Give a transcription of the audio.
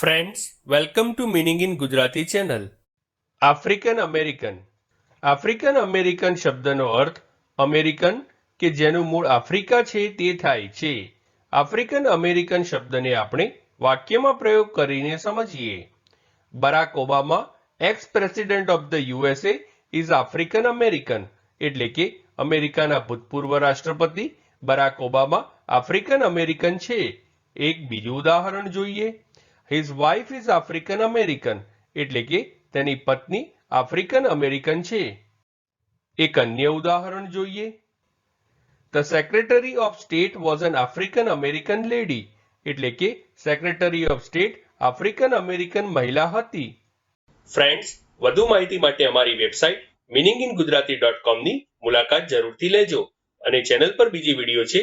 Friends welcome to meaning in Gujarati channel African American African American શબ્દનો અર્થ American કે જેનું મૂળ આફ્રિકા છે તે થાય છે. આફ્રિકન અમેરિકન શબ્દને આપણે વાક્યમાં પ્રયોગ કરીને સમજીએ. Barack Obama ex president of the USA is African American એટલે કે અમેરિકાના ભૂતપૂર્વ રાષ્ટ્રપતિ બરાક ઓબામા આફ્રિકન અમેરિકન છે. એક બીજું ઉદાહરણ જોઈએ. His wife is African American એટલે કે તેની પત્ની આફ્રિકન અમેરિકન છે. એક અન્ય ઉદાહરણ જોઈએ. The secretary of state was an African American lady એટલે કે secretary of state African American મહિલા હતી. ફ્રેન્ડ્સ વધુ માહિતી માટે અમારી website meaning in Gujarati dot કોમની મુલાકાત જરૂરથી લેજો અને ચેનલ પર બીજી વીડિયો છે